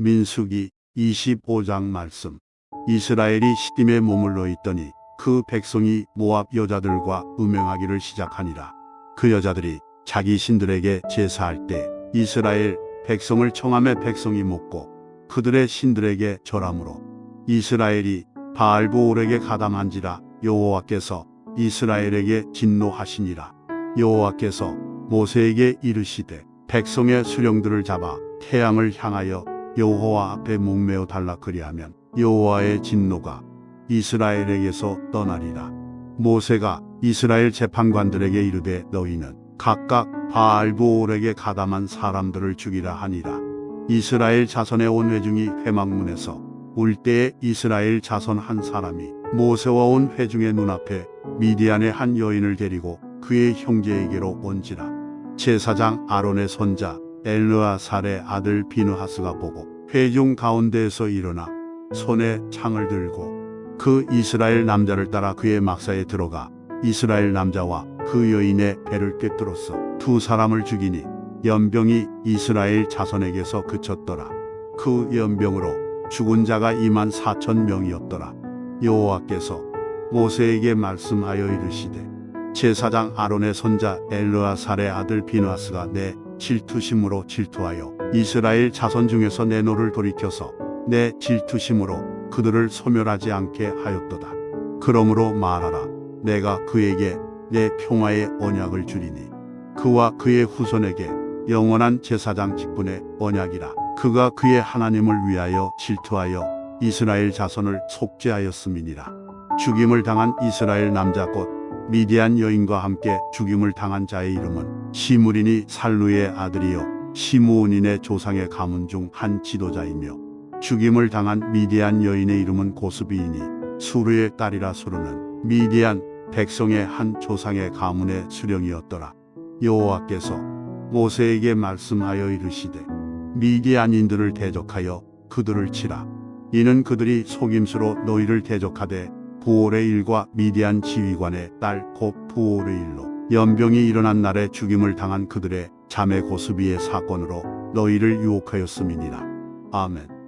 민수기 25장 말씀. 이스라엘이 시딤에 머물러 있더니 그 백성이 모압 여자들과 음행하기를 시작하니라. 그 여자들이 자기 신들에게 제사할 때 이스라엘 백성을 청함에 백성이 먹고 그들의 신들에게 절함으로 이스라엘이 바알보올에게 가담한지라 여호와께서 이스라엘에게 진노하시니라. 여호와께서 모세에게 이르시되 백성의 수령들을 잡아 태양을 향하여 여호와 앞에 목매어 달라 그리하면 여호와의 진노가 이스라엘에게서 떠나리라. 모세가 이스라엘 재판관들에게 이르되 너희는 각각 바알보올에게 가담한 사람들을 죽이라 하니라. 이스라엘 자손의 온 회중이 회막문에서 울 때에 이스라엘 자손 한 사람이 모세와 온 회중의 눈앞에 미디안의 한 여인을 데리고 그의 형제에게로 온지라. 제사장 아론의 손자 엘르아살의 아들 비느하스가 보고 회중 가운데에서 일어나 손에 창을 들고 그 이스라엘 남자를 따라 그의 막사에 들어가 이스라엘 남자와 그 여인의 배를 꿰뚫었어 두 사람을 죽이니 연병이 이스라엘 자손에게서 그쳤더라. 그 연병으로 죽은 자가 2만 4천 명이었더라. 여호와께서 모세에게 말씀하여 이르시되 제사장 아론의 손자 엘르아살의 아들 비누아스가 내 질투심으로 질투하여 이스라엘 자손 중에서 내 노를 돌이켜서 내 질투심으로 그들을 소멸하지 않게 하였도다. 그러므로 말하라. 내가 그에게 내 평화의 언약을 주리니 그와 그의 후손에게 영원한 제사장 직분의 언약이라. 그가 그의 하나님을 위하여 질투하여 이스라엘 자손을 속죄하였음이니라. 죽임을 당한 이스라엘 남자 곧 미디안 여인과 함께 죽임을 당한 자의 이름은 시므리니 살루의 아들이요 시므온인의 조상의 가문 중 한 지도자이며 죽임을 당한 미디안 여인의 이름은 고스비이니 수르의 딸이라 수르는 미디안 백성의 한 조상의 가문의 수령이었더라. 여호와께서 모세에게 말씀하여 이르시되 미디안인들을 대적하여 그들을 치라. 이는 그들이 속임수로 너희를 대적하되 부올의 일과 미디안 지휘관의 딸 곧 부올의 일로 연병이 일어난 날에 죽임을 당한 그들의 자매 고스비의 사건으로 너희를 유혹하였음이니라. 아멘.